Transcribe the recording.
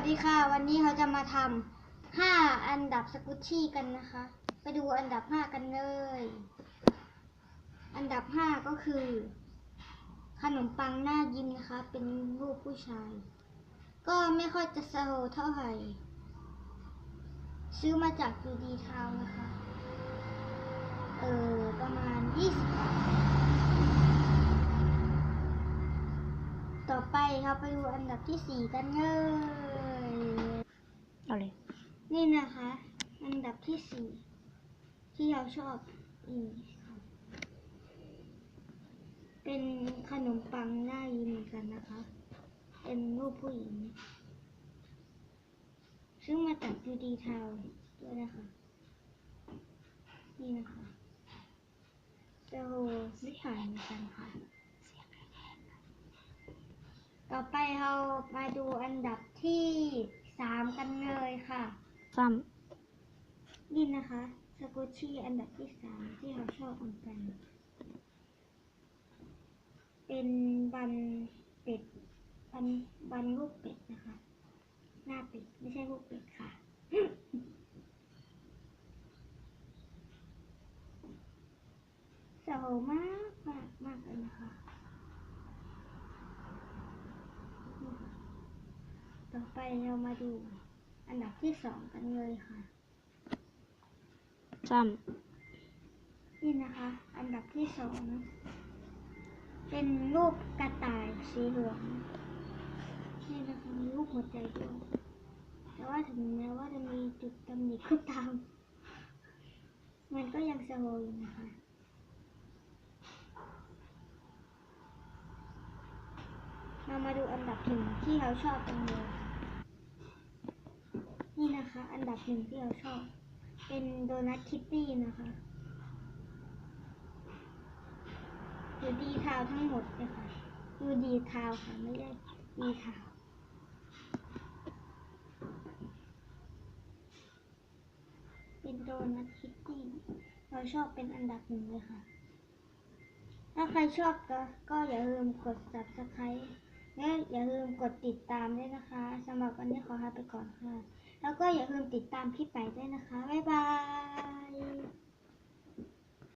วัสดีค่ะ วันนี้เราจะมาทำห้าอันดับสกุชชี่กันนะคะ ไปดูอันดับห้ากันเลย อันดับห้าก็คือ ขนมปังหน้ายิ้มนะคะ เป็นรูปผู้ชาย ก็ไม่ค่อยจะโซเท่าไหร่ ซื้อมาจากยูดีทาวนะคะ เออประมาณ20บาท เราไปดูอันดับที่สี่กันเลยเอาเลย นี่นะคะ อันดับที่สี่ที่เราชอบอีเป็นขนมปังหน้ายิ้มเหมือนกันนะคะ เป็นรูปผู้หญิง ซึ่งมาจากยูดีทาวด้วยนะคะ นี่นะคะโอ้ไม่ผ่านเหมือนะ ต่อไปเรามาดูอันดับที่สามกันเลยค่ะ ซ้นี่นะคะสกุชชี่อันดับที่สามที่เราชอบเหมือนกัน เป็นบันเป็ดบันบันลูกเป็ดนะคะ หน้าเป็ดไม่ใช่ลูกเป็ดค่ะโสมากมากมากเลยนะคะ ต่อไปเรามาดูอันดับที่สองกันเลยค่ะำซ้นี่นะคะ อันดับที่สองเป็นรูปกระต่ายสีเหลืองนี่นะคะมีรูปหัวใจด้วยแต่ว่าถึงแม้ว่าจะมีจุดตำหนิก็ตาม มันก็ยังสโลว์อยู่นะคะ เรา มาดูอันดับหนึ่งที่เราชอบกันเลยนี่นะคะ อันดับหนึ่งที่เราชอบ เป็นโดนัทคิตตี้นะคะอยู่ดีทาวทั้งหมดเลยค่ะอยู่ดีทาวค่ะไม่ได้ดีทาวเป็นโดนัทคิตตี้เราชอบเป็นอันดับหนึ่งเลยค่ะ ถ้าใครชอบก็ก็อย่าลืมกด subscribe และอย่าลืมกดติดตามด้วยนะคะสำหรับวันนี้ขอลาไปก่อนค่ะ แล้วก็อย่าลืมติดตามพี่ไปด้วยนะคะ บ๊ายบาย